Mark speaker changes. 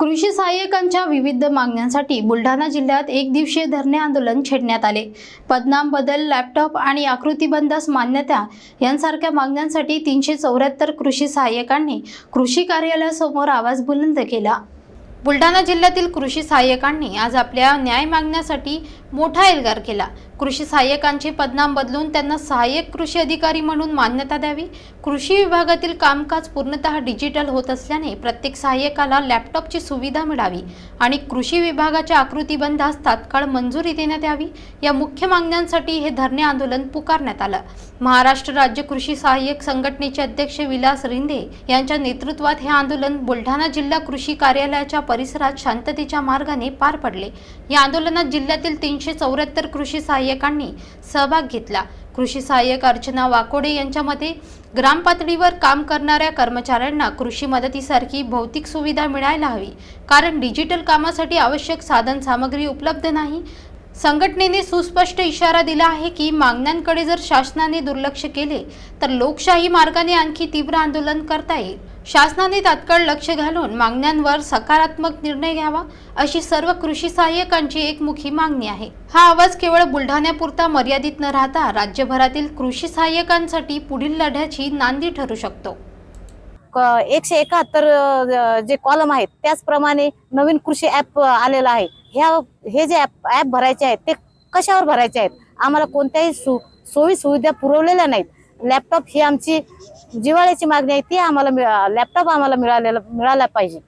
Speaker 1: कृषी सहाय्यकांच्या विविध मागण्यांसाठी बुलढाणा जिल्ह्यात एक दिवसीय धरणे आंदोलन छेडण्यात आले. पदनाम बदल लॅपटॉप आणि आकृतीबंधास मान्यता यांसारख्या मागण्यांसाठी तीनशे चौऱ्याहत्तर कृषी सहाय्यकांनी कृषी कार्यालयासमोर आवाज बुलंद केला. बुलढाणा जिल्ह्यातील कृषी सहाय्यकांनी आज आपल्या न्याय मागण्यासाठी मोठा एल्गार केला. कृषी सहाय्यकांचे पदनाम बदलून त्यांना सहाय्यक कृषी अधिकारी म्हणून मान्यता द्यावी. कृषी विभागातील कामकाज पूर्णतः डिजिटल होत असल्याने प्रत्येक सहाय्यकाला लॅपटॉपची सुविधा मिळावी आणि कृषी विभागाच्या आकृतीबंधास तात्काळ मंजुरी देण्यात यावी. या मुख्य मागण्यांसाठी हे धरणे आंदोलन पुकारण्यात आलं. महाराष्ट्र राज्य कृषी सहाय्यक संघटनेचे अध्यक्ष विलास रिंदे यांच्या नेतृत्वात हे आंदोलन बुलढाणा जिल्हा कृषी कार्यालयाच्या परिसरात शांततेच्या मार्गाने पार पडले. या आंदोलनात जिल्ह्यातील तीनशे चौऱ्याहत्तर कृषी सहाय्यकांनी सहभाग घेतला. कृषी सहाय्यक अर्चना वाकोडे यांच्या मते ग्रामपातळीवर काम करणाऱ्या कर्मचाऱ्यांना कृषी मदतीसारखी भौतिक सुविधा मिळायला हवी. कारण डिजिटल कामासाठी आवश्यक साधन सामग्री उपलब्ध नाही. संघटनेने सुस्पष्ट इशारा दिला आहे की मागण्यांकडे जर शासनाने दुर्लक्ष केले तर लोकशाही मार्गाने आणखी तीव्र आंदोलन करता येईल. शासनाने तात्काळ लक्ष घालून मागण्यांवर सकारात्मक निर्णय घ्यावा अशी सर्व कृषी सहाय्यकांची एकमुखी मागणी आहे. हा आवाज केवळ बुलढाण्यापुरता मर्यादित न राहता राज्यभरातील कृषी सहाय्यकांसाठी पुढील लढ्याची नांदी ठरू शकतो.
Speaker 2: क- एकशे एकाहत्तर जे कॉलम आहेत त्याचप्रमाणे नवीन कृषी ऍप आलेला आहे. ह्या हे जे ऍप ऍप भरायचे आहेत ते कशावर भरायचे आहेत? आम्हाला कोणत्याही सु सोयी सुविधा पुरवलेल्या नाहीत. लॅपटॉप ही आमची जिवाळ्याची मागणी आहे ती आम्हाला लॅपटॉप आम्हाला मिळालेला मिळाला पाहिजे.